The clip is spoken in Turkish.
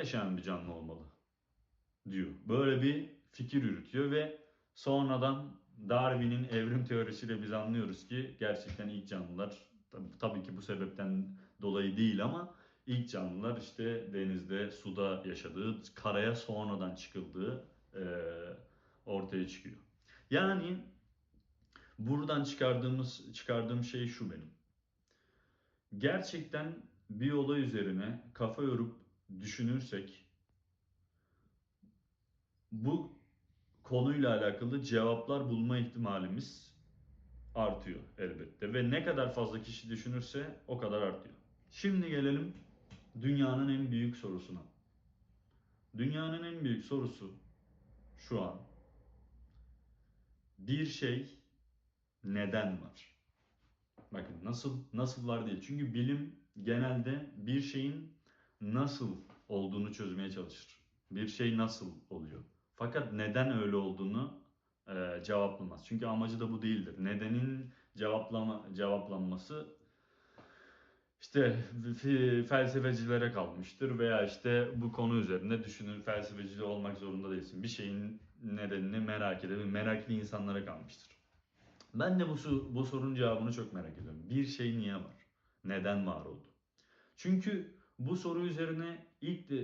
yaşayan bir canlı olmalı diyor. Böyle bir fikir yürütüyor ve sonradan Darwin'in evrim teorisiyle biz anlıyoruz ki gerçekten ilk canlılar tabii, ki bu sebepten dolayı değil ama ilk canlılar işte denizde, suda yaşadığı, karaya sonradan çıkıldığı eee, ortaya çıkıyor. Yani buradan çıkardığımız çıkardığım şey şu benim. Gerçekten bir olay üzerine kafa yorup düşünürsek bu konuyla alakalı cevaplar bulma ihtimalimiz artıyor elbette ve ne kadar fazla kişi düşünürse o kadar artıyor. Şimdi gelelim dünyanın en büyük sorusuna. Dünyanın en büyük sorusu şu an bir şey neden var? Bakın nasıl nasıl var değil. Çünkü bilim genelde bir şeyin nasıl olduğunu çözmeye çalışır. Bir şey nasıl oluyor? Fakat neden öyle olduğunu e, cevaplamaz. Çünkü amacı da bu değildir. Nedenin cevaplama cevaplanması işte felsefecilere kalmıştır veya işte bu konu üzerinde düşünün felsefeci olmak zorunda değilsin. Bir şeyin nedenini merak eden meraklı insanlara kalmıştır. Ben de bu, bu sorunun cevabını çok merak ediyorum. Bir şey niye var? Neden var oldu? Çünkü bu soru üzerine ilk de